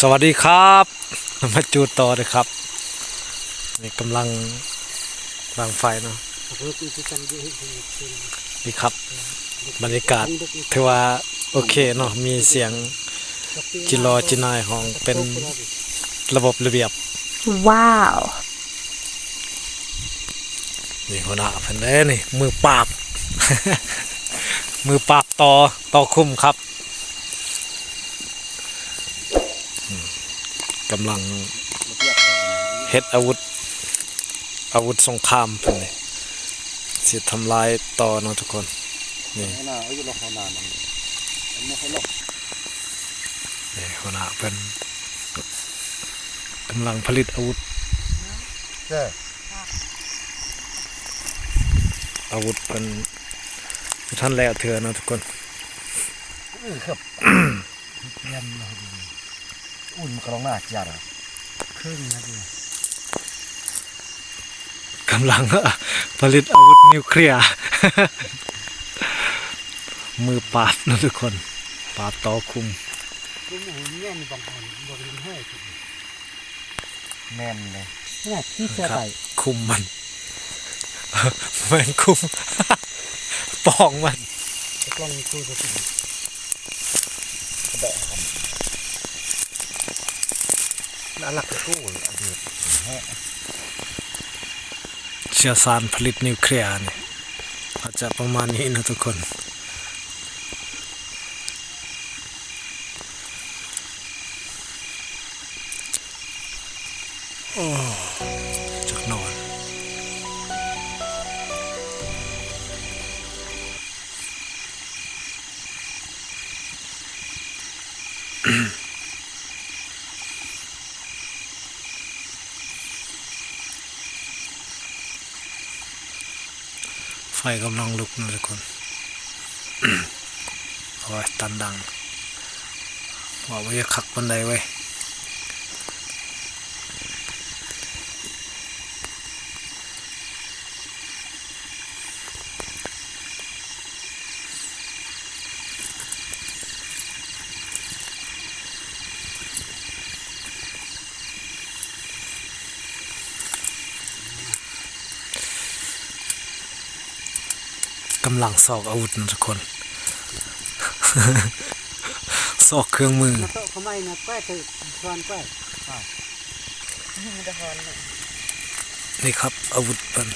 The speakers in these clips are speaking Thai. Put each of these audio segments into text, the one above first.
สวัสดีครับมาจูดต่อเลยครับนี่กำลังวางไฟเนาะนี่ครับ บรรยากาศถือว่าโอเคเนาะมีเสียงจิรอจินายของเป็นระบบระเบียบ Wow. นี่หัวหน้าเพิ่นเด้นี่ มือปราบ มือปราบต่อต่อคุมครับอืม กำลังเฮ็ดอาวุธ อาวุธสงครามเพิ่นนี่สิทำลายต่อเนาะทุกคน นี่น่าอายุเราขนาดนั้นไม่ค่อยลกนี่หัวหน้าเพิ่นกำลังผลิตอาวุธใช่อาวุธเป็นท่านแล้วเถื่อเนาะทุกคนเออครับเย็นเลย อุ่นกระลองหน้าจัดอะครึ่งนาทีกำลังผลิตอาวุธนิวเคลียร์ มือปราบนะทุกคน ปราบต่อคุมดูหมูเงี้ยมีบางคนบริเวณให้แน่นเลยนี่ที่เสื้อครับใส่คุมมันแม่งคุมปองมันกล้องตู้จะติดแบะกัน น่ารักกู้อันเดียวแฮะเชื้อสารผลิตนิวเคลียร์นี่อาจจะประมาณนี้นะทุกคน โอ้ ฟกำลังลุกนะทุกคนโอ้ยตันดังว่าไว้จะขักบันไดไว้ ยกำลังสอกอาวุธนะทุกคนสอกเครื่องมือโต๊ะเขาไม่นะแป้ตื่นชวนแป้นี่ครับอาวุธเป็น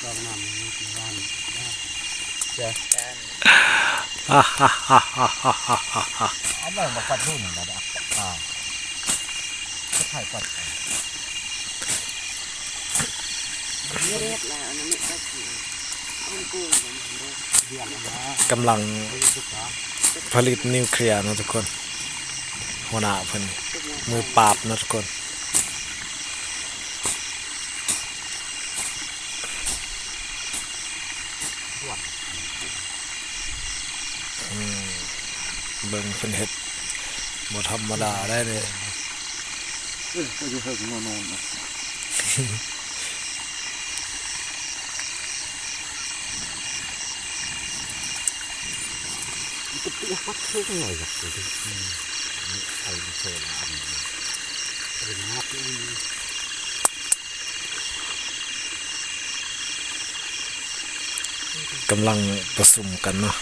กลางน้ำมีกี่วันฮ่าฮ่าฮ่าฮ่าฮ่าฮ่าฮ่าฮ่าอันนั้นมาปัดรุ่นนะดับอ่าจะถ่ายปัดเรียบแล้วนะไม่ได้กินเอากูมันเรียบเดียงนะกำลังศึกษาผลิตนิวเคลียร์นะทุกคนหัวหน้าเพิ่นมือปราบนะทุกคน อืมเบิ่งเพิ่นเฮ็ดบ่ธรรมดาได้เลยเออก็จะเฮิงโนนนะก็เปียกปัดเท่าไหร่กับตัวนี้ไอ้โซลาร์นี่เป็นนักนี่ กำลังประชุมกันเนาะ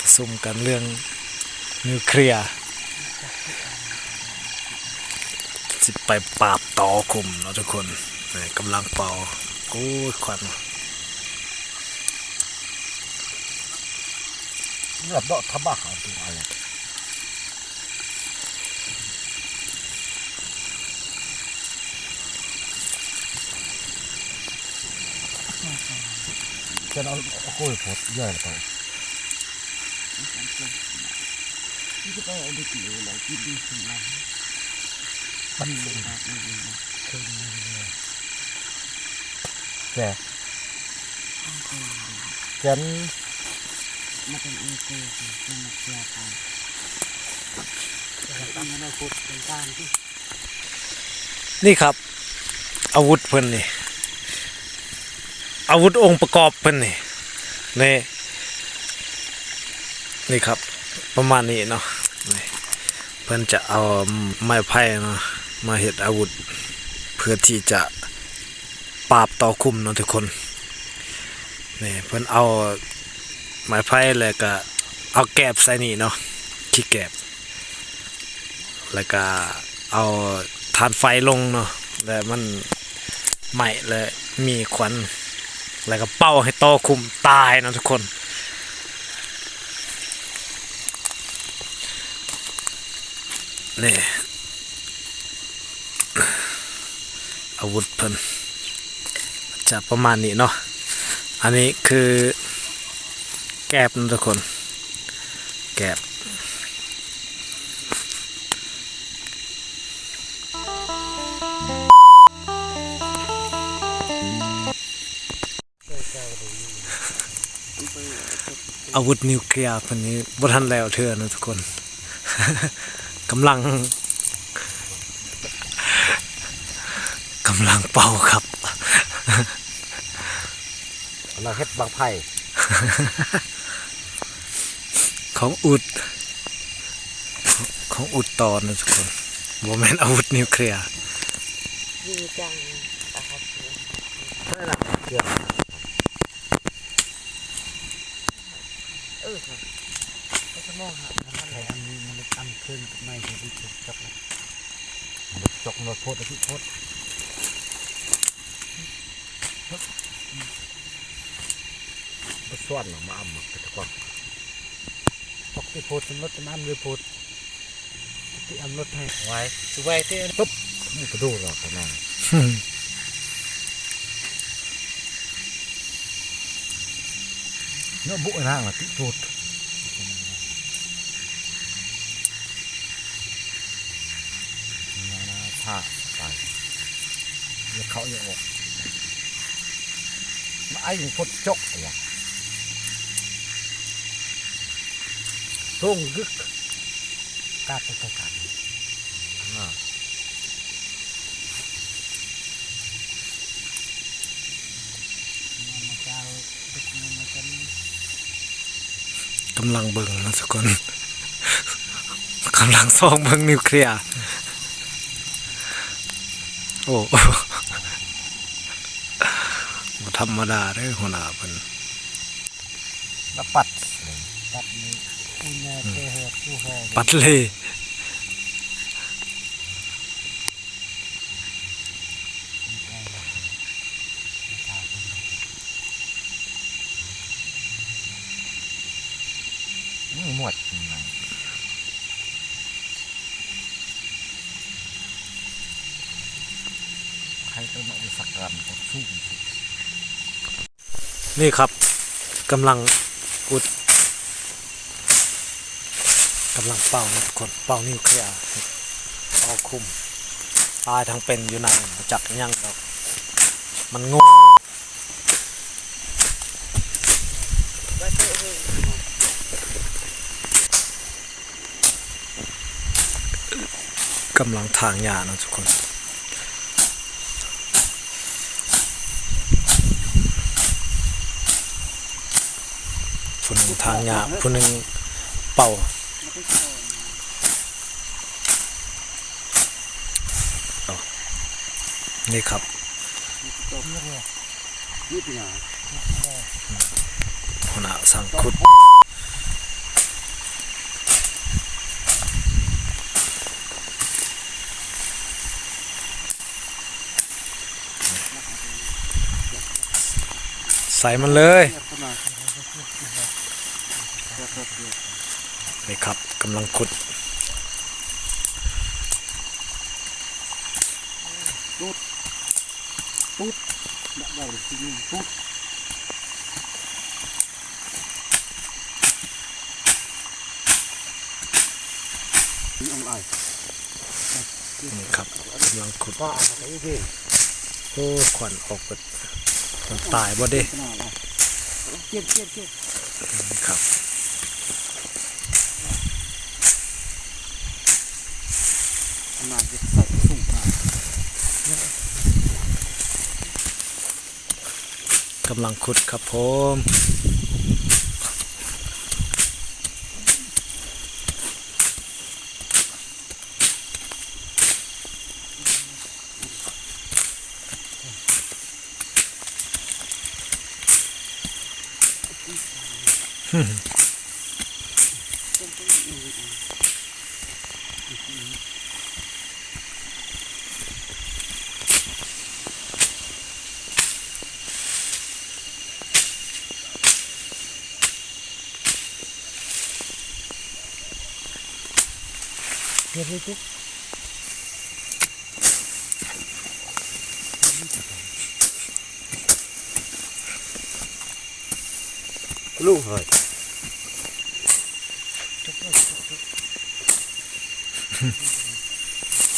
ประชุมกันเรื่องนิวเคลียร์สิไปปราบต่อคุมเนาะทุกคนกำลังเป่าโอ้ยควันเลือดดอกทบักเอาตัวอะไร จะเอาโค้ยพดเยอะไปนี่ก็ไปเอาไปกินเลยกินดีสินะมันเลยครับมันเลยนะแกแกนมันเป็นอเกอร์มันมาเสียไปตั้งมันเอาพุดเป็นการที่นี่ครับ อาวุธเพิ่นนี่ อาวุธองค์ประกอบเพิ่นนี่นี่นี่ครับ ประมาณนี้เนาะเพิ่อนจะเอาไม้ไผ่เนาะมาเฮ็ดอาวุธ เพื่อที่จะปราบต่อคุมเนาะทุกคนนี่เพิ่อนเอาไม้ไผ่แล้วก็เอาแกบใส่นี่เนาะขี้แกบ แล้วก็เอาทานไฟลงเนาะแล้วมันไหม้เลยมีควัน แล้วก็เป้าให้โตคุมตายนะทุกคน นี่ อาวุธเพิ่นจะประมาณนี้เนาะอันนี้คือแกบนะทุกคน แกบ อาวุธนิวเคลียร์คนนี้บ่ทันแล้วเทื่อนะทุกคน กำลังกำลังเป่าครับเราเฮ็ดบางไผ่ของอุด ของอุดต่อนะทุกคนบ่แม่นอาวุธนิวเคลียร์ยิงจังนะครับใช่ละเกี่ยว เออ ครับก็จะมองหามันอะไรอันนี้มันตั้งขึ้นไม่ใช่ที่ถูกจับเลยจกนวดโพดอาทิตย์โพดมาส่วนหรอมาอ่ำมาตะกอนปกติโพดสมรสน้ำหรือโพดที่อำรถให้ไว้สวยที่ปุ๊บมันกระดูหรอกนะเนื้อบุ้ยนางละติจูดนานา ผ้าไปเดี๋ยวเขาอย่าออกมาไอ้พดจกอะไรทุ่งกึกกาดตัวกันอ่าดนจะกำลังเบิ่งนะทุกคนกำลังซ่องเบิ่งนิวเคลียร์ อ้บ่ธรรมดาเด้อหัวหน้าเพิ่นแล้วปัดตัดนี้คุณแม่เตะหัวคู่หอปัดเลย นี่หมวดยังไงใครจะมาอุสักการก็สู้สิ นี่ครับกำลังอุดกำลังเป่านะทุกคนเป่านิวเคลียร์เป่าคุมตายทั้งเป็นอยู่ในจักยังดอกมันโงูกำลังทางยานะทุกคน ผู้หนึ่งทางยาผู้หนึ่งเป่านี่ครับนี่เป็นยางหัวหน้าสังคุดใส่มันเลย เทียบกันมาเทียบ ครับเดี๋ยว นี่ครับกำลังขุดดักได้เลยทีนี้ปุ๊บนี่เอาอะไรนี่ครับกำลังขุดป้าอะไรอีกทีโอ้ขวัญออกเบิดมันตายบ่เด้ขนาดอะไรเก็บเก็บเก็บนี่ครับ ขนาดจะใส่สูงมากกำลังขุดครับผมเเลยปุ๊บลูกเฮ้ย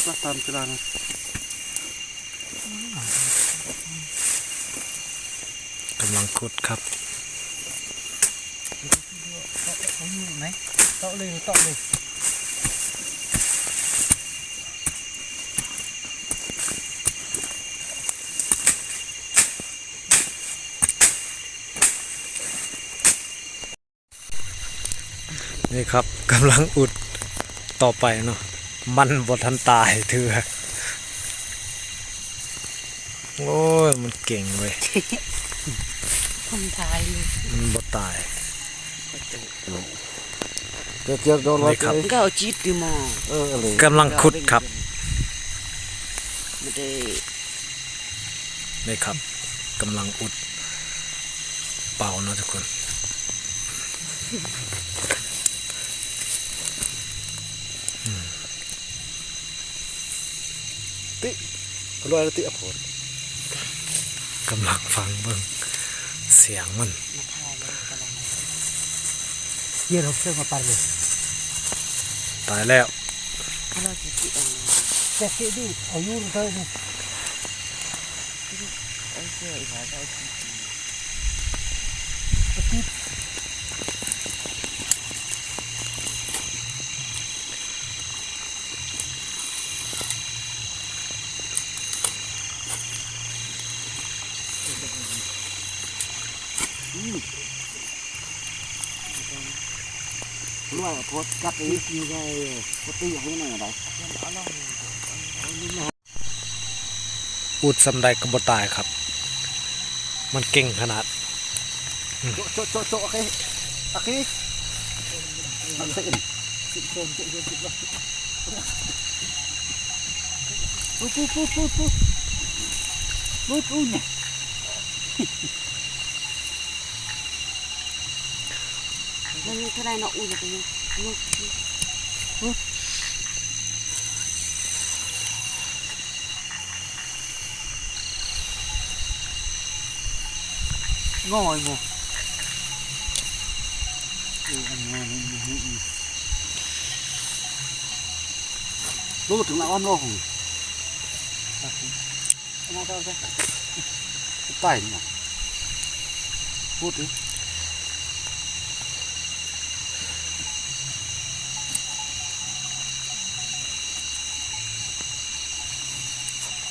ก็ตามกลางกำลังขุดครับเอาอยู่ไหนเตาะเลยเตาะเลย นี่ครับกำลังอุดต่อไปเนาะมันบทันตายเถือโอ้ยมันเก่งเว้ยคนทายเลยมันบ่ตายเดี๋ยวเจียบโดนรถนี่ครับเลยก็เอาจีดดิมอเอออะไรกำลังขุดครับไม่ได้นี่ครับกำลังอุดเป่าเนาะทุกคน พรอยติอภรกำลังฟังเบิ่งเสียงมันเยี่ยเราเชื่อมาปันเลยตายแล้วถ้าเราจะจีดเอาแต่ที่ดูอายุเลยนี่ เอาเสื้ออีกแล้วก็เอาจีด รอยโพสกัดอีกอยู่ไงปกติให้หน่อยอะไรเอาลองอุดสำใดก็บ่ตายครับ มันเก่งขนาดโจะโจะโจะโอเคโอเคทำเส้นสิบคนสิบคนสิบคนปุ๊บปุ๊บปุ๊บปุ๊บปุ๊บปุ๊บปุ๊บเนี่ยมันมีเท่าไรเนาะอุ่นกันเนี่ยลูกง่ อยมั้งอันนี้นี่นี่นี่รู้ถึงแล้วอ้อมโลกของมา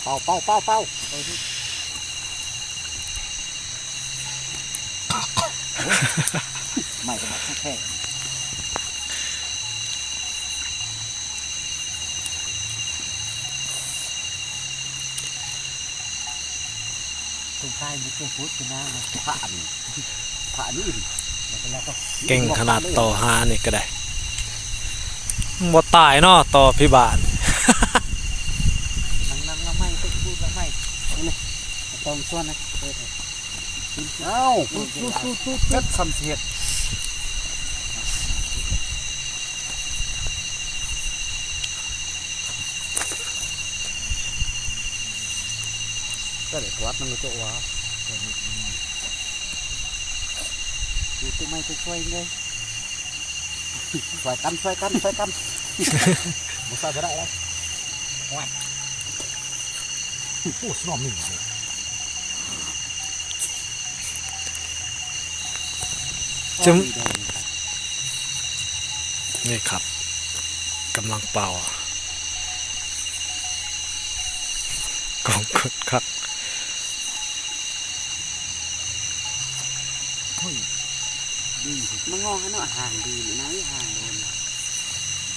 เท่าไหร่ใต้เนี่ยพูดดิเป่าเป่าเป่าเป่าไม่กระบอกแค่ตรงใต้มีตัวพุทธนะนะผ่านผ่านนี่อื่นแล้วก็เก่งขนาดต่อหานี่ก็ได้บ่ตายเนาะต่อพี่บาท còn xoan này. Nào. Rất sầm thiệt ta để thoát nó chỗ quá. Thì tụi mày cứ xoay ngay. Xoay căn xoay căn xoay căn một sao cái đại đấy. Ngoan ủa nó mình rồi. จะว้าดูตัวไม่ตัวช่วยเลยช่วยกันช่วยกันช่วยกันมุสาจะได้แล้วว้ายโอ้สนอมหนึ่งเลยจึงมีแดงนี่ครับกำลังเป่ากองกดครับดีมันงอให้เนาะห่างดีนะนะห่างโดน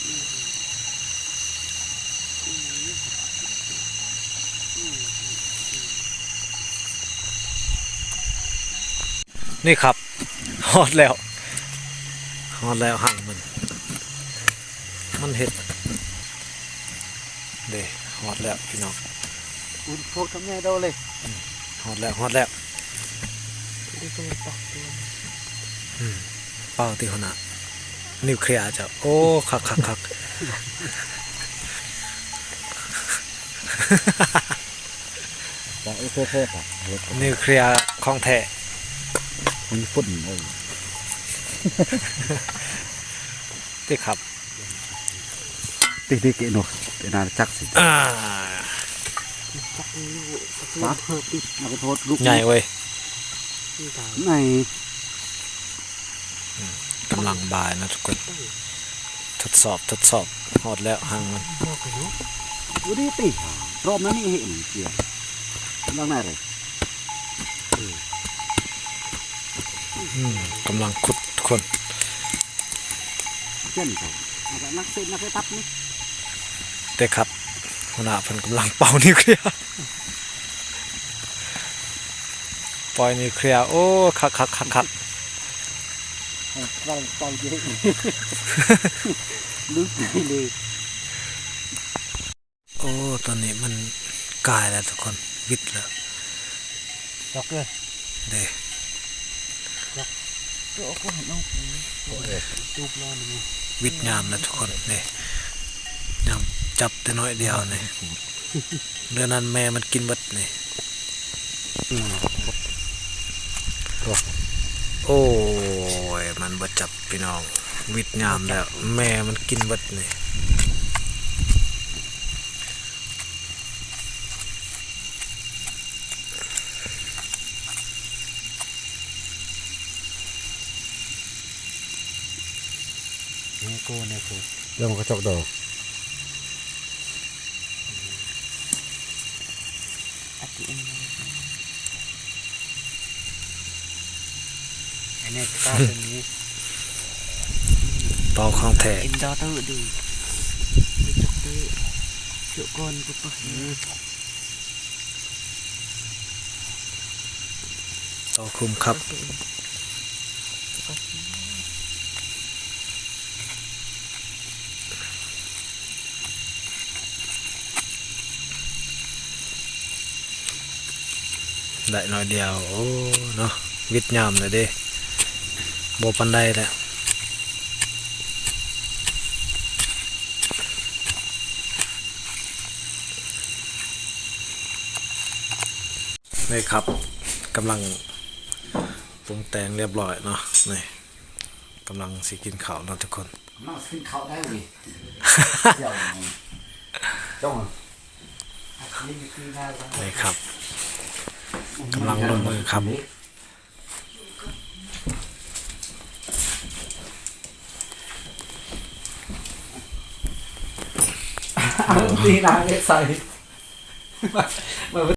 อืมอืมอืมนี่ครับ ฮอดแล้วฮอดแล้วห่างมัน มันเห็ดเด้ฮอดแล้วพี่น้องอุ่นพวกทำไงโดนเลยฮอดแล้วฮอดแล้วดูตัวปอกตัวเป่าที่หัวหน้านิวเคลียร์จะโอ้คักคักคักแต่ไอ้เท่ๆอะนิวเคลียร์ของแท้ มีฝุ่นเลยที่ครับตีตีเกโนเป็นอาจักสิอ่าจักนี่ลูกจักนี่เพิ่มติดมาโทษลูกใหญ่เว้ยนี่ตายในกำลังบายนะทุกคนทดสอบทดสอบฮอดแล้วห่างมันบอกกันเนาะดูดิตีรอบนั้นนี่เห็นเกียร์ล่างไหนเลย กำลังขุดทุกคนเช่นกันนักเส้นนักตับนี่เด็กครับหัวหน้าเพิ่นกำลังเป่านิวเคลียร์ปล่อยนิวเคลียร์โอ้คักคักคักคักกำลังตอนเยอะลึกเลยโอ้ตอนนี้มันกลายแล้วทุกคนวิดแล้วจอกเลยเด้ก็เอาก็เห็นน้องตูบนอนนี่ วิดยามนะทุกคนเนี่ยามจับแต่น้อยเดียวนี่เดือนนั้นแม่มันกินบัดนี่โอ้ย มันบดจับพี่น้อง วิดยามแล้ว แม่มันกินบัดนี่นี่โก้เนี่ย เรื่องมันก็จอกดอกอัดเอ็นอันนี้ก็เป็นนี้เป่าของแท้เอ็นดอเตอร์ดูดูจักเตอร์เสือก้อนก็ปะต่อคุมครับ ได้หน่อยเดียว โอ้ เนาะวิดยามเลยเด้บปันไดแหล้วนี่ครับกำลังปรุงแต่งเรียบร้อยเนาะนี่กำลังสิกินข้าวเนาะทุกคนน่าขึ้นเขาได้เลยเจ้าจ้องนี่ครับ กำลังลงมือครับตีนาเล็กใส่